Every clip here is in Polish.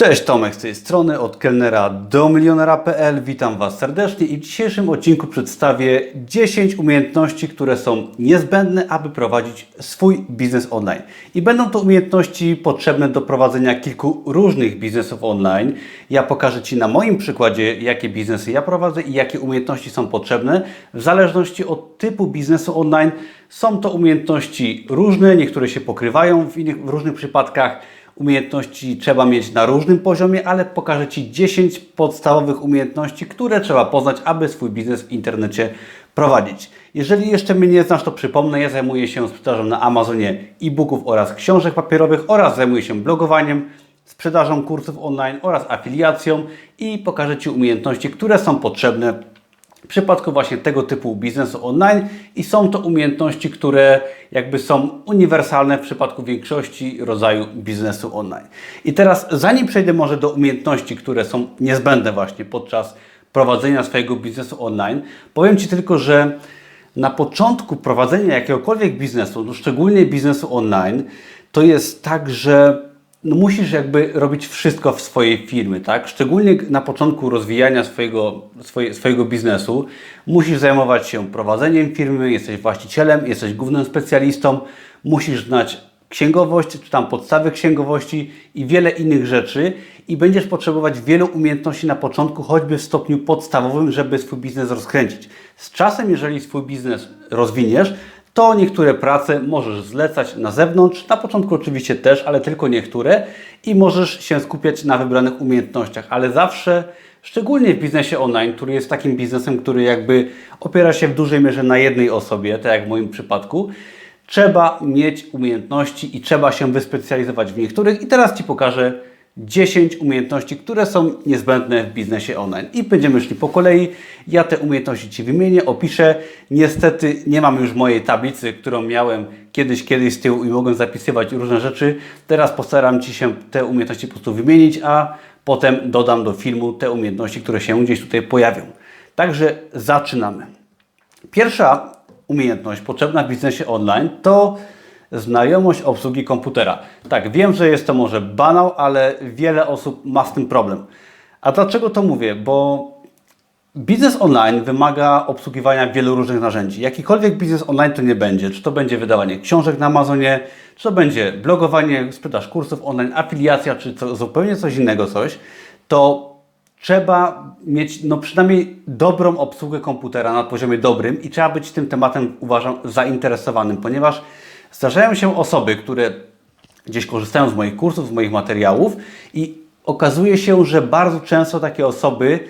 Cześć, Tomek z tej strony, od kelnera do milionera.pl. Witam Was serdecznie i w dzisiejszym odcinku przedstawię 10 umiejętności, które są niezbędne, aby prowadzić swój biznes online. I będą to umiejętności potrzebne do prowadzenia kilku różnych biznesów online. Ja pokażę Ci na moim przykładzie, jakie biznesy ja prowadzę i jakie umiejętności są potrzebne. W zależności od typu biznesu online są to umiejętności różne, niektóre się pokrywają w, innych, w różnych przypadkach. Umiejętności trzeba mieć na różnym poziomie, ale pokażę Ci 10 podstawowych umiejętności, które trzeba poznać, aby swój biznes w internecie prowadzić. Jeżeli jeszcze mnie nie znasz, to przypomnę, ja zajmuję się sprzedażą na Amazonie e-booków oraz książek papierowych oraz zajmuję się blogowaniem, sprzedażą kursów online oraz afiliacją i pokażę Ci umiejętności, które są potrzebne przypadku właśnie tego typu biznesu online i są to umiejętności, które jakby są uniwersalne w przypadku większości rodzaju biznesu online. I teraz zanim przejdę może do umiejętności, które są niezbędne właśnie podczas prowadzenia swojego biznesu online, powiem Ci tylko, że na początku prowadzenia jakiegokolwiek biznesu, no szczególnie biznesu online, to jest tak, że no musisz jakby robić wszystko w swojej firmy, tak? Szczególnie na początku rozwijania swojego, swoje, swojego biznesu musisz zajmować się prowadzeniem firmy, jesteś właścicielem, jesteś głównym specjalistą, musisz znać księgowość, czy tam podstawy księgowości i wiele innych rzeczy i będziesz potrzebować wielu umiejętności na początku, choćby w stopniu podstawowym, żeby swój biznes rozkręcić. Z czasem, jeżeli swój biznes rozwiniesz, to niektóre prace możesz zlecać na zewnątrz, na początku oczywiście też, ale tylko niektóre i możesz się skupiać na wybranych umiejętnościach, ale zawsze, szczególnie w biznesie online, który jest takim biznesem, który jakby opiera się w dużej mierze na jednej osobie, tak jak w moim przypadku, trzeba mieć umiejętności i trzeba się wyspecjalizować w niektórych. I teraz Ci pokażę 10 umiejętności, które są niezbędne w biznesie online. I będziemy szli po kolei. Ja te umiejętności Ci wymienię, opiszę. Niestety nie mam już mojej tablicy, którą miałem kiedyś, kiedyś z tyłu i mogłem zapisywać różne rzeczy. Teraz postaram Ci się te umiejętności po prostu wymienić, a potem dodam do filmu te umiejętności, które się gdzieś tutaj pojawią. Także zaczynamy. Pierwsza umiejętność potrzebna w biznesie online to znajomość obsługi komputera. Tak, wiem, że jest to może banał, ale wiele osób ma z tym problem. A dlaczego to mówię? Bo biznes online wymaga obsługiwania wielu różnych narzędzi. Jakikolwiek biznes online to nie będzie. Czy to będzie wydawanie książek na Amazonie, czy to będzie blogowanie, sprzedaż kursów online, afiliacja, czy co, zupełnie coś innego coś, to trzeba mieć no przynajmniej dobrą obsługę komputera na poziomie dobrym i trzeba być tym tematem, uważam, zainteresowanym, ponieważ zdarzają się osoby, które gdzieś korzystają z moich kursów, z moich materiałów i okazuje się, że bardzo często takie osoby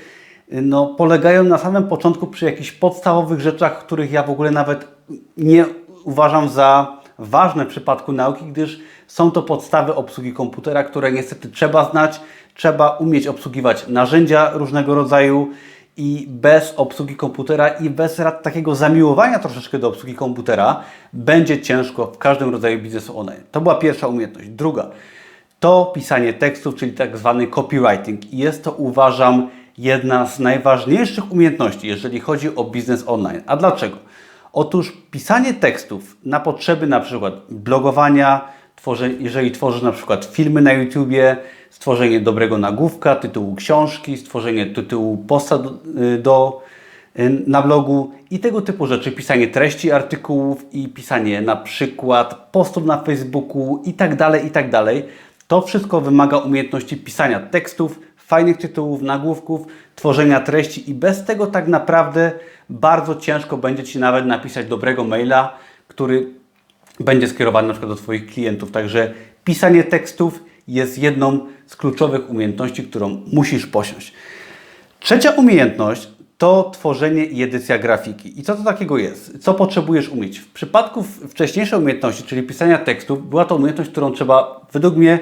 no, polegają na samym początku przy jakichś podstawowych rzeczach, których ja w ogóle nawet nie uważam za ważne w przypadku nauki, gdyż są to podstawy obsługi komputera, które niestety trzeba znać, trzeba umieć obsługiwać narzędzia różnego rodzaju i bez obsługi komputera i bez takiego zamiłowania troszeczkę do obsługi komputera będzie ciężko w każdym rodzaju biznesu online. To była pierwsza umiejętność. Druga to pisanie tekstów, czyli tak zwany copywriting. I jest to uważam jedna z najważniejszych umiejętności, jeżeli chodzi o biznes online. A dlaczego? Otóż pisanie tekstów na potrzeby na przykład blogowania, tworzenie, jeżeli tworzysz na przykład filmy na YouTubie, stworzenie dobrego nagłówka, tytułu książki, stworzenie tytułu posta do, do, na blogu i tego typu rzeczy, pisanie treści artykułów i pisanie na przykład postów na Facebooku i tak dalej, i tak dalej. To wszystko wymaga umiejętności pisania tekstów, fajnych tytułów, nagłówków, tworzenia treści i bez tego tak naprawdę bardzo ciężko będzie Ci nawet napisać dobrego maila, który będzie skierowany na przykład do Twoich klientów. Także pisanie tekstów jest jedną z kluczowych umiejętności, którą musisz posiąść. Trzecia umiejętność to tworzenie i edycja grafiki. I co to takiego jest? Co potrzebujesz umieć? W przypadku wcześniejszej umiejętności, czyli pisania tekstów, była to umiejętność, którą trzeba według mnie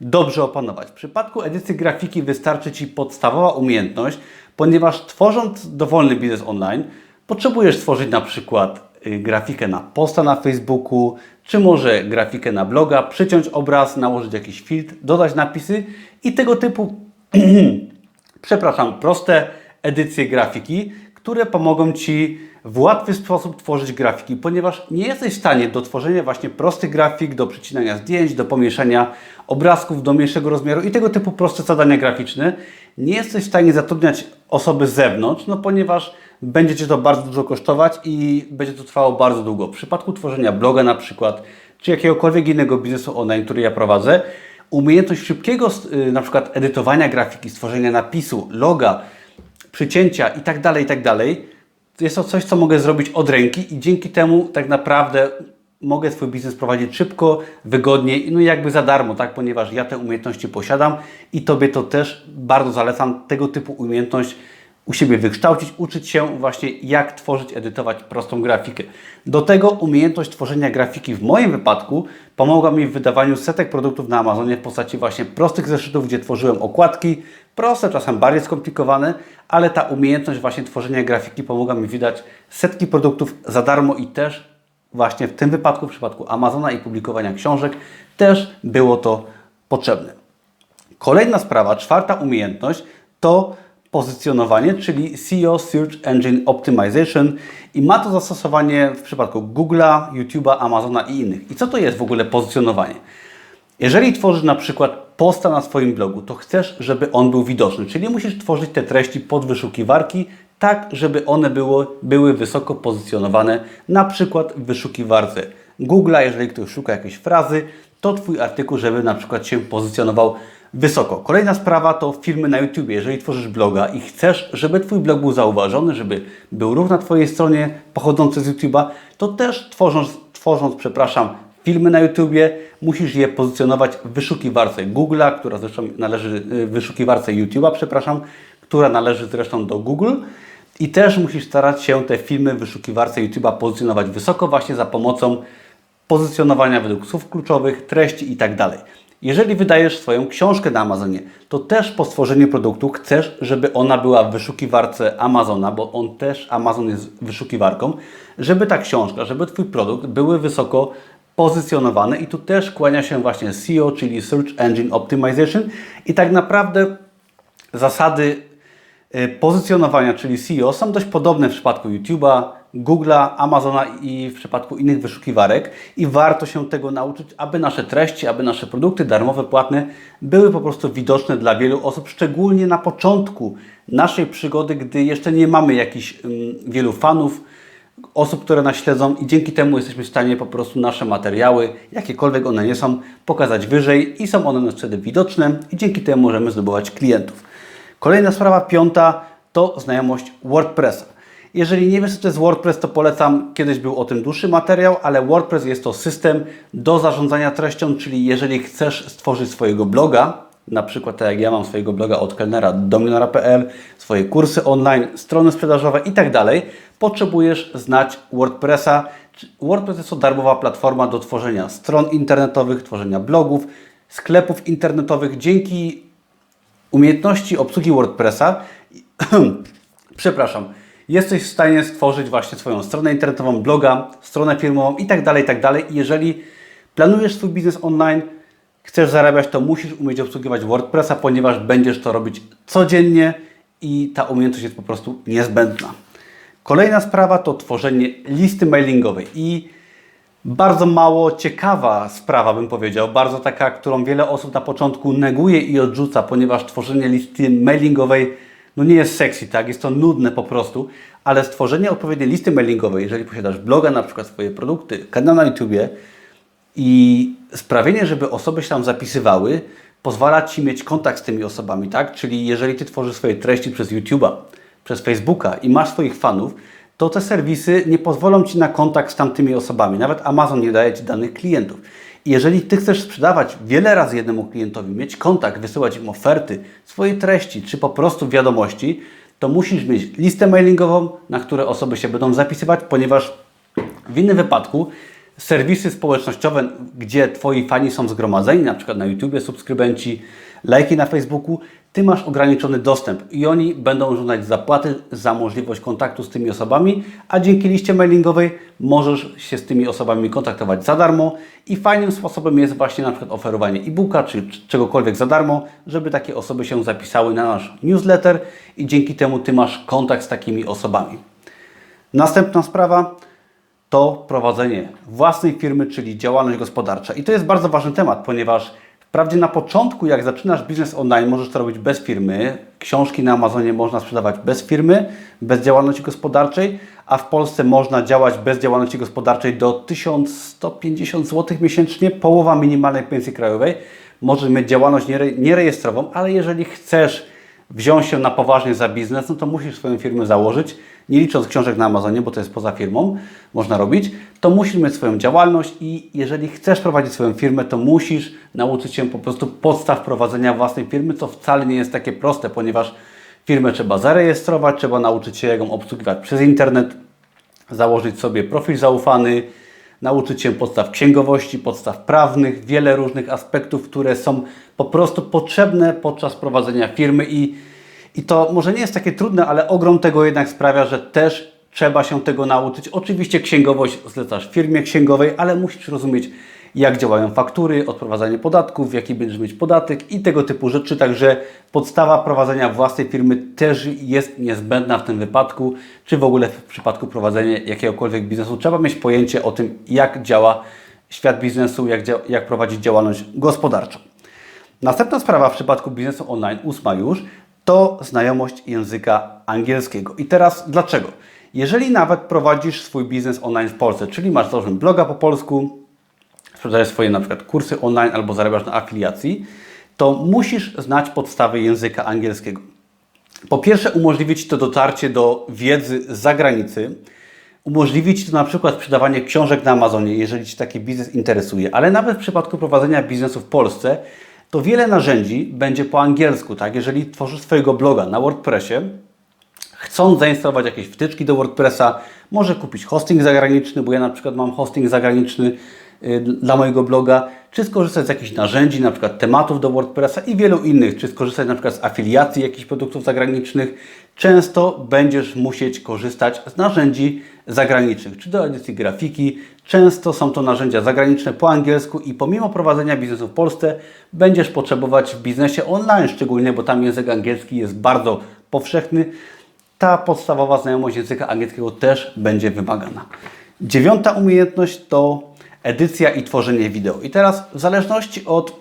dobrze opanować. W przypadku edycji grafiki wystarczy Ci podstawowa umiejętność, ponieważ tworząc dowolny biznes online, potrzebujesz stworzyć na przykład grafikę na posta na Facebooku, czy może grafikę na bloga, przyciąć obraz, nałożyć jakiś filtr, dodać napisy i tego typu, przepraszam, proste edycje grafiki, które pomogą Ci w łatwy sposób tworzyć grafiki, ponieważ nie jesteś w stanie do tworzenia właśnie prostych grafik, do przycinania zdjęć, do pomieszania obrazków do mniejszego rozmiaru i tego typu proste zadania graficzne, nie jesteś w stanie zatrudniać osoby z zewnątrz, no ponieważ będzie Cię to bardzo dużo kosztować i będzie to trwało bardzo długo. W przypadku tworzenia bloga na przykład, czy jakiegokolwiek innego biznesu online, który ja prowadzę, umiejętność szybkiego y, na przykład edytowania grafiki, stworzenia napisu, loga, przycięcia i tak dalej, i tak jest to coś, co mogę zrobić od ręki i dzięki temu tak naprawdę mogę swój biznes prowadzić szybko, wygodnie, no i jakby za darmo, tak, ponieważ ja te umiejętności posiadam i Tobie to też bardzo zalecam, tego typu umiejętność u siebie wykształcić, uczyć się właśnie jak tworzyć, edytować prostą grafikę. Do tego umiejętność tworzenia grafiki w moim wypadku pomogła mi w wydawaniu setek produktów na Amazonie w postaci właśnie prostych zeszytów, gdzie tworzyłem okładki, proste, czasem bardziej skomplikowane, ale ta umiejętność właśnie tworzenia grafiki pomogła mi wydać setki produktów za darmo i też właśnie w tym wypadku, w przypadku Amazona i publikowania książek, też było to potrzebne. Kolejna sprawa, czwarta umiejętność to pozycjonowanie, czyli SEO Search Engine Optimization i ma to zastosowanie w przypadku Google'a, YouTube'a, Amazona i innych. I co to jest w ogóle pozycjonowanie? Jeżeli tworzysz na przykład posta na swoim blogu, to chcesz, żeby on był widoczny, czyli musisz tworzyć te treści pod wyszukiwarki, tak żeby one było, były wysoko pozycjonowane, na przykład w wyszukiwarce Google'a, jeżeli ktoś szuka jakiejś frazy, to Twój artykuł, żeby na przykład się pozycjonował wysoko. Kolejna sprawa to filmy na YouTube. Jeżeli tworzysz bloga i chcesz, żeby Twój blog był zauważony, żeby był ruch na Twojej stronie pochodzący z YouTube'a, to też tworząc, tworząc przepraszam, filmy na YouTubie, musisz je pozycjonować w wyszukiwarce Google'a, która zresztą należy, w wyszukiwarce YouTube'a, przepraszam, która należy zresztą do Google. I też musisz starać się te filmy w wyszukiwarce YouTube'a pozycjonować wysoko właśnie za pomocą pozycjonowania według słów kluczowych, treści itd. Jeżeli wydajesz swoją książkę na Amazonie, to też po stworzeniu produktu chcesz, żeby ona była w wyszukiwarce Amazona, bo on też, Amazon jest wyszukiwarką, żeby ta książka, żeby Twój produkt były wysoko pozycjonowane i tu też kłania się właśnie SEO, czyli Search Engine Optimization i tak naprawdę zasady pozycjonowania, czyli SEO są dość podobne w przypadku YouTube'a, Google'a, Amazona i w przypadku innych wyszukiwarek i warto się tego nauczyć, aby nasze treści, aby nasze produkty darmowe, płatne były po prostu widoczne dla wielu osób, szczególnie na początku naszej przygody, gdy jeszcze nie mamy jakichś um, wielu fanów, osób, które nas śledzą i dzięki temu jesteśmy w stanie po prostu nasze materiały, jakiekolwiek one nie są, pokazać wyżej i są one wtedy widoczne i dzięki temu możemy zdobywać klientów. Kolejna sprawa, piąta, to znajomość WordPressa. Jeżeli nie wiesz, co to jest WordPress, to polecam. Kiedyś był o tym dłuższy materiał, ale WordPress jest to system do zarządzania treścią, czyli jeżeli chcesz stworzyć swojego bloga, na przykład tak jak ja mam swojego bloga od kelnera do milionera.pl, swoje kursy online, strony sprzedażowe i tak dalej, potrzebujesz znać WordPressa. WordPress jest to darmowa platforma do tworzenia stron internetowych, tworzenia blogów, sklepów internetowych. Dzięki umiejętności obsługi WordPressa, przepraszam, jesteś w stanie stworzyć właśnie swoją stronę internetową, bloga, stronę firmową i tak dalej, i tak dalej. Jeżeli planujesz swój biznes online, chcesz zarabiać, to musisz umieć obsługiwać WordPressa, ponieważ będziesz to robić codziennie i ta umiejętność jest po prostu niezbędna. Kolejna sprawa to tworzenie listy mailingowej i bardzo mało ciekawa sprawa, bym powiedział, bardzo taka, którą wiele osób na początku neguje i odrzuca, ponieważ tworzenie listy mailingowej no nie jest sexy, tak? Jest to nudne po prostu, ale stworzenie odpowiedniej listy mailingowej, jeżeli posiadasz bloga, na przykład swoje produkty, kanał na YouTubie i sprawienie, żeby osoby się tam zapisywały, pozwala Ci mieć kontakt z tymi osobami, tak? Czyli jeżeli Ty tworzysz swoje treści przez YouTube'a, przez Facebooka i masz swoich fanów, to te serwisy nie pozwolą Ci na kontakt z tamtymi osobami. Nawet Amazon nie daje Ci danych klientów. I jeżeli Ty chcesz sprzedawać wiele razy jednemu klientowi, mieć kontakt, wysyłać im oferty, swoje treści, czy po prostu wiadomości, to musisz mieć listę mailingową, na które osoby się będą zapisywać, ponieważ w innym wypadku serwisy społecznościowe, gdzie Twoi fani są zgromadzeni, na przykład na YouTube subskrybenci, lajki na Facebooku, Ty masz ograniczony dostęp i oni będą żądać zapłaty za możliwość kontaktu z tymi osobami, a dzięki liście mailingowej możesz się z tymi osobami kontaktować za darmo i fajnym sposobem jest właśnie na przykład oferowanie e-booka czy czegokolwiek za darmo, żeby takie osoby się zapisały na nasz newsletter i dzięki temu Ty masz kontakt z takimi osobami. Następna sprawa to prowadzenie własnej firmy, czyli działalność gospodarcza. I to jest bardzo ważny temat, ponieważ wprawdzie na początku, jak zaczynasz biznes online, możesz to robić bez firmy. Książki na Amazonie można sprzedawać bez firmy, bez działalności gospodarczej, a w Polsce można działać bez działalności gospodarczej do 1150 zł miesięcznie, połowa minimalnej pensji krajowej. Możesz mieć działalność nierejestrową, ale jeżeli chcesz wziąć się na poważnie za biznes, no to musisz swoją firmę założyć, nie licząc książek na Amazonie, bo to jest poza firmą, można robić, to musisz mieć swoją działalność i jeżeli chcesz prowadzić swoją firmę, to musisz nauczyć się po prostu podstaw prowadzenia własnej firmy, co wcale nie jest takie proste, ponieważ firmę trzeba zarejestrować, trzeba nauczyć się, jak ją obsługiwać przez internet, założyć sobie profil zaufany, nauczyć się podstaw księgowości, podstaw prawnych, wiele różnych aspektów, które są po prostu potrzebne podczas prowadzenia firmy i, i to może nie jest takie trudne, ale ogrom tego jednak sprawia, że też trzeba się tego nauczyć. Oczywiście księgowość zlecasz firmie księgowej, ale musisz rozumieć, jak działają faktury, odprowadzanie podatków, jaki będziesz mieć podatek i tego typu rzeczy. Także podstawa prowadzenia własnej firmy też jest niezbędna w tym wypadku, czy w ogóle w przypadku prowadzenia jakiegokolwiek biznesu. Trzeba mieć pojęcie o tym, jak działa świat biznesu, jak, jak prowadzić działalność gospodarczą. Następna sprawa w przypadku biznesu online, ósma już, to znajomość języka angielskiego. I teraz dlaczego? Jeżeli nawet prowadzisz swój biznes online w Polsce, czyli masz założony bloga po polsku, sprzedajesz swoje na przykład kursy online albo zarabiasz na afiliacji, to musisz znać podstawy języka angielskiego. Po pierwsze, umożliwi Ci to dotarcie do wiedzy z zagranicy, umożliwi Ci to na przykład sprzedawanie książek na Amazonie, jeżeli Ci taki biznes interesuje, ale nawet w przypadku prowadzenia biznesu w Polsce, to wiele narzędzi będzie po angielsku, tak? Jeżeli tworzysz swojego bloga na WordPressie, chcąc zainstalować jakieś wtyczki do WordPressa, może kupić hosting zagraniczny, bo ja na przykład mam hosting zagraniczny dla mojego bloga, czy skorzystać z jakichś narzędzi, na przykład tematów do WordPressa i wielu innych, czy skorzystać na przykład z afiliacji jakichś produktów zagranicznych, często będziesz musieć korzystać z narzędzi zagranicznych, czy do edycji grafiki. Często są to narzędzia zagraniczne po angielsku i pomimo prowadzenia biznesu w Polsce będziesz potrzebować w biznesie online, szczególnie, bo tam język angielski jest bardzo powszechny. Ta podstawowa znajomość języka angielskiego też będzie wymagana. Dziewiąta umiejętność to edycja i tworzenie wideo. I teraz w zależności od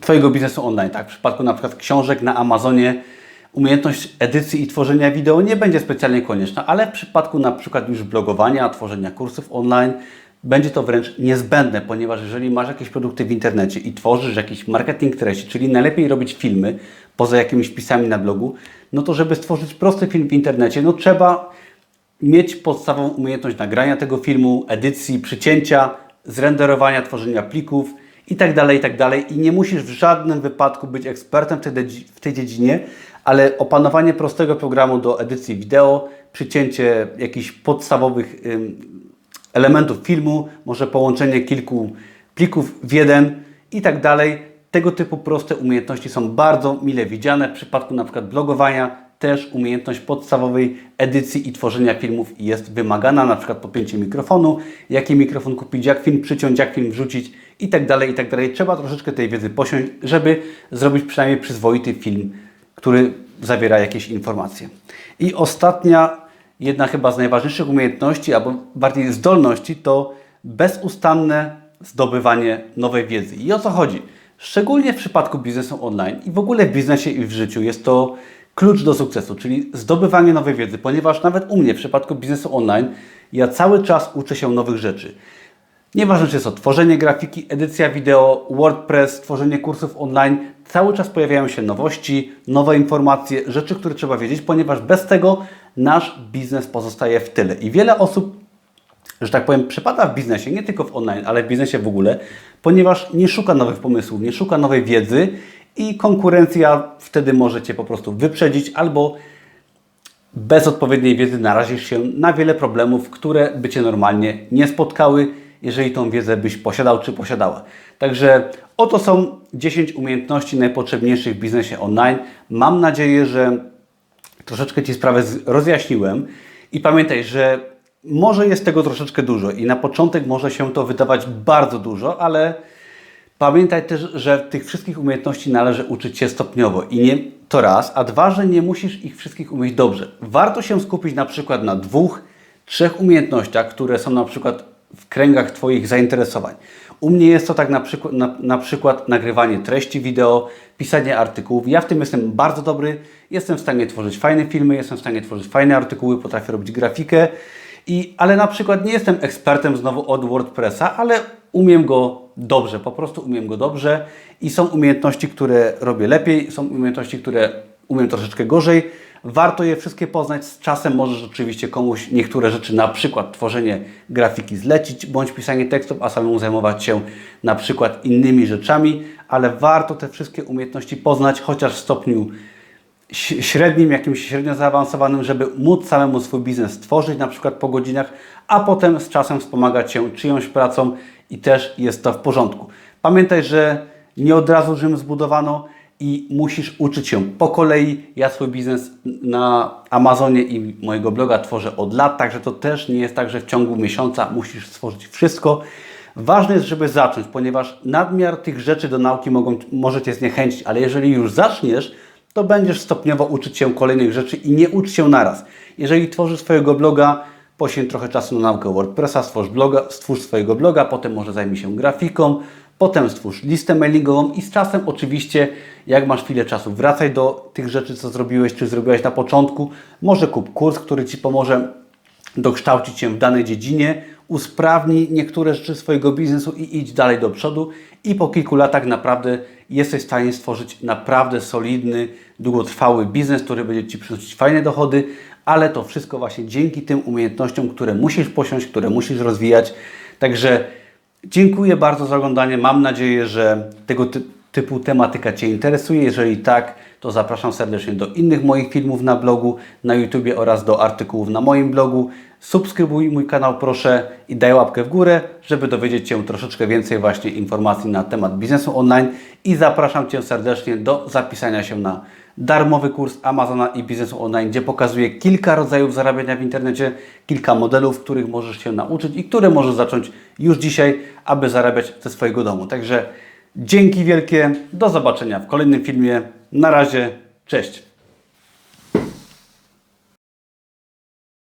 Twojego biznesu online, tak, w przypadku na przykład książek na Amazonie, umiejętność edycji i tworzenia wideo nie będzie specjalnie konieczna, ale w przypadku na przykład już blogowania, tworzenia kursów online, będzie to wręcz niezbędne, ponieważ jeżeli masz jakieś produkty w internecie i tworzysz jakiś marketing treści, czyli najlepiej robić filmy poza jakimiś wpisami na blogu, no to żeby stworzyć prosty film w internecie, no trzeba mieć podstawową umiejętność nagrania tego filmu, edycji, przycięcia, zrenderowania, tworzenia plików itd., tak itd. Tak I nie musisz w żadnym wypadku być ekspertem w tej, dziedzinie, ale opanowanie prostego programu do edycji wideo, przycięcie jakichś podstawowych elementów filmu, może połączenie kilku plików w jeden i tak. Tego typu proste umiejętności są bardzo mile widziane w przypadku na przykład blogowania, też umiejętność podstawowej edycji i tworzenia filmów jest wymagana, na przykład podpięcie mikrofonu, jaki mikrofon kupić, jak film przyciąć, jak film wrzucić i tak dalej, i tak. Trzeba troszeczkę tej wiedzy posiąść, żeby zrobić przynajmniej przyzwoity film, który zawiera jakieś informacje. I ostatnia, jedna chyba z najważniejszych umiejętności, albo bardziej zdolności, to bezustanne zdobywanie nowej wiedzy. I o co chodzi? Szczególnie w przypadku biznesu online i w ogóle w biznesie i w życiu jest to klucz do sukcesu, czyli zdobywanie nowej wiedzy, ponieważ nawet u mnie w przypadku biznesu online ja cały czas uczę się nowych rzeczy. Nieważne, czy jest to tworzenie grafiki, edycja wideo, WordPress, tworzenie kursów online, cały czas pojawiają się nowości, nowe informacje, rzeczy, które trzeba wiedzieć, ponieważ bez tego nasz biznes pozostaje w tyle. I wiele osób, że tak powiem, przepada w biznesie, nie tylko w online, ale w biznesie w ogóle, ponieważ nie szuka nowych pomysłów, nie szuka nowej wiedzy i konkurencja wtedy może Cię po prostu wyprzedzić albo bez odpowiedniej wiedzy narazisz się na wiele problemów, które by Cię normalnie nie spotkały. jeżeli tą wiedzę byś posiadał czy posiadała. Także oto są 10 umiejętności najpotrzebniejszych w biznesie online. Mam nadzieję, że troszeczkę Ci sprawę rozjaśniłem i pamiętaj, że może jest tego troszeczkę dużo i na początek może się to wydawać bardzo dużo, ale pamiętaj też, że tych wszystkich umiejętności należy uczyć się stopniowo i nie to raz, a dwa, że nie musisz ich wszystkich umieć dobrze. Warto się skupić na przykład na dwóch, trzech umiejętnościach, które są na przykład w kręgach Twoich zainteresowań. U mnie jest to tak na przykład, na, na przykład nagrywanie treści wideo, pisanie artykułów. Ja w tym jestem bardzo dobry, jestem w stanie tworzyć fajne filmy, jestem w stanie tworzyć fajne artykuły, potrafię robić grafikę, i, ale na przykład nie jestem ekspertem znowu od WordPressa, ale umiem go dobrze, po prostu umiem go dobrze i są umiejętności, które robię lepiej, są umiejętności, które umiem troszeczkę gorzej. Warto je wszystkie poznać. Z czasem możesz oczywiście komuś niektóre rzeczy, na przykład tworzenie grafiki zlecić, bądź pisanie tekstów, a samemu zajmować się na przykład innymi rzeczami, ale warto te wszystkie umiejętności poznać, chociaż w stopniu średnim, jakimś średnio zaawansowanym, żeby móc samemu swój biznes tworzyć, na przykład po godzinach, a potem z czasem wspomagać się czyjąś pracą i też jest to w porządku. Pamiętaj, że nie od razu Rzym zbudowano i musisz uczyć się po kolei. Ja swój biznes na Amazonie i mojego bloga tworzę od lat, także to też nie jest tak, że w ciągu miesiąca musisz stworzyć wszystko. Ważne jest, żeby zacząć, ponieważ nadmiar tych rzeczy do nauki mogą, może Cię zniechęcić, ale jeżeli już zaczniesz, to będziesz stopniowo uczyć się kolejnych rzeczy i nie ucz się naraz. Jeżeli tworzysz swojego bloga, poświęć trochę czasu na naukę WordPressa, stwórz, bloga, stwórz swojego bloga, potem może zajmij się grafiką, potem stwórz listę mailingową i z czasem oczywiście, jak masz chwilę czasu, wracaj do tych rzeczy, co zrobiłeś, czy zrobiłeś na początku. Może kup kurs, który Ci pomoże dokształcić się w danej dziedzinie, usprawnij niektóre rzeczy swojego biznesu i idź dalej do przodu i po kilku latach naprawdę jesteś w stanie stworzyć naprawdę solidny, długotrwały biznes, który będzie Ci przynosić fajne dochody, ale to wszystko właśnie dzięki tym umiejętnościom, które musisz posiąść, które musisz rozwijać. Także dziękuję bardzo za oglądanie. Mam nadzieję, że tego ty typu tematyka Cię interesuje. Jeżeli tak, to zapraszam serdecznie do innych moich filmów na blogu, na YouTubie oraz do artykułów na moim blogu. Subskrybuj mój kanał proszę i daj łapkę w górę, żeby dowiedzieć się troszeczkę więcej właśnie informacji na temat biznesu online i zapraszam Cię serdecznie do zapisania się na darmowy kurs Amazona i biznesu online, gdzie pokazuję kilka rodzajów zarabiania w internecie, kilka modelów, których możesz się nauczyć i które możesz zacząć już dzisiaj, aby zarabiać ze swojego domu. Także dzięki wielkie, do zobaczenia w kolejnym filmie. Na razie, cześć!